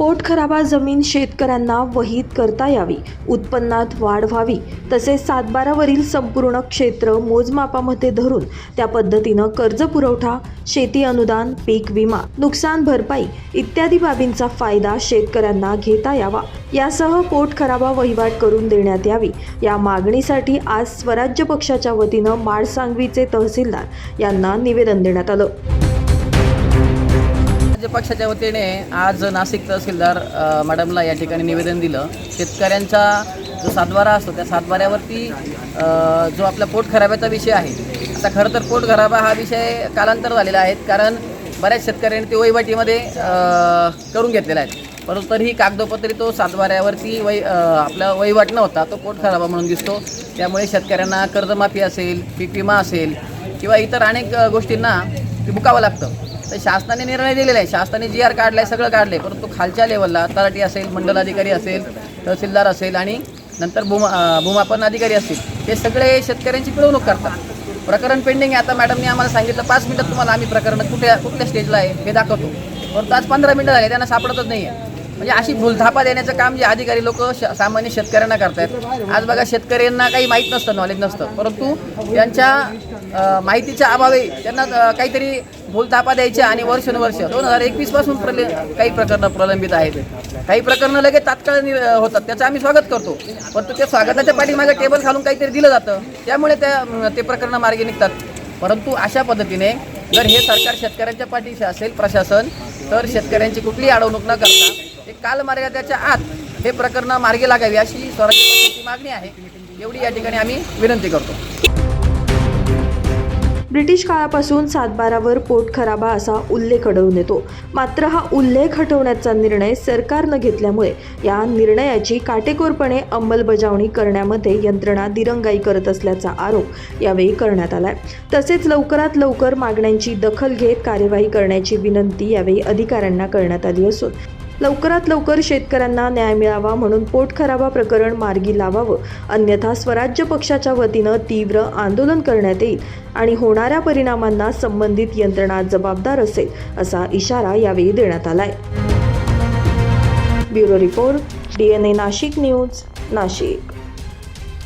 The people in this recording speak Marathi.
पोटखराबा जमीन शेतकऱ्यांना वहीत करता यावी. उत्पन्नात वाढ व्हावी. तसेच सातबारावरील संपूर्ण क्षेत्र मोजमापामध्ये धरून त्या पद्धतीनं कर्ज पुरवठा शेती अनुदान पीक विमा नुकसान भरपाई इत्यादी बाबींचा फायदा शेतकऱ्यांना घेता यावा. यासह पोटखराबा वहिवाट करून देण्यात यावी. या मागणीसाठी आज स्वराज्य पक्षाच्या वतीनं माळसांगवीचे तहसीलदार यांना निवेदन देण्यात आलं. राज्य पक्षाच्या वतीने आज नाशिक तहसीलदार मॅडमला या ठिकाणी निवेदन दिलं. शेतकऱ्यांचा जो सातबारा असतो त्या सातबाऱ्यावरती जो आपला पोटखराब्याचा विषय आहे आता खरं तर पोटखराबा हा विषय कालांतर झालेला आहे कारण बऱ्याच शेतकऱ्यांनी ते वहिवाटीमध्ये करून घेतलेला आहे. परंतु तरीही कागदोपत्री तो सातबाऱ्यावरती वै आपला वहिवाट नव्हता तो पोटखराबा म्हणून दिसतो. त्यामुळे शेतकऱ्यांना कर्जमाफी असेल पीक विमा असेल किंवा इतर अनेक गोष्टींना ते बुकावं लागतं. तर शासनाने निर्णय दिलेला आहे. शासनाने जी आर काढलाय सगळं काढलं आहे परंतु खालच्या लेवलला तलाठी असेल मंडलाधिकारी असेल तहसीलदार असेल आणि नंतर भूमा भूमापन अधिकारी असतील हे सगळे शेतकऱ्यांची पिळवणूक करतात. प्रकरण पेंडिंग आहे. आता मॅडमने आम्हाला सांगितलं पाच मिनटात तुम्हाला आम्ही प्रकरण कुठल्या कुठल्या स्टेजला आहे हे दाखवतो. परंतु आज पंधरा मिनटं झाले त्यांना सापडतच नाही आहे म्हणजे अशी भूलथापा देण्याचं काम जे अधिकारी लोक सामान्य शेतकऱ्यांना करतायत. आज बघा शेतकऱ्यांना काही माहीत नसतं नॉलेज नसतं. परंतु त्यांच्या माहितीच्या अभावी त्यांना काहीतरी भूलथापा द्यायच्या आणि वर्षानुवर्ष. दोन हजार एकवीसपासून प्रले काही प्रकरणं प्रलंबित आहेत. काही प्रकरणं लगेच तात्काळ नि- होतात. त्याचं आम्ही स्वागत करतो. परंतु त्या स्वागताच्या पाठीमागे टेबल घालून काहीतरी दिलं जातं. त्यामुळे त्या ते प्रकरणं मार्गी निघतात. परंतु अशा पद्धतीने जर हे सरकार शेतकऱ्यांच्या पाठीशी असेल प्रशासन तर शेतकऱ्यांची कुठलीही अडवणूक न करता ते कालमर्यादाच्या आत हे प्रकरण मार्गी लागावी अशी स्वराज्य मागणी आहे. एवढी या ठिकाणी आम्ही विनंती करतो. ब्रिटिश काळापासून सातबारावर पोट खराबा असा उल्लेख आढळून येतो. मात्र हा उल्लेख हटवण्याचा निर्णय सरकारनं घेतल्यामुळे या निर्णयाची काटेकोरपणे अंमलबजावणी करण्यामध्ये यंत्रणा दिरंगाई करत असल्याचा आरोप यावेळी करण्यात आलाय. तसेच लवकरात लवकर मागण्यांची दखल घेत कार्यवाही करण्याची विनंती यावेळी अधिकाऱ्यांना करण्यात आली असून लवकरात लवकर शेतकऱ्यांना न्याय मिळावा म्हणून पोटखराबा प्रकरण मार्गी लावावं. अन्यथा स्वराज्य पक्षाच्या वतीनं तीव्र आंदोलन करण्यात येईल आणि होणाऱ्या परिणामांना संबंधित यंत्रणा जबाबदार असेल असा इशारा यावेळी देण्यात आलाय. Bureau report DNA Nashik news Nashik.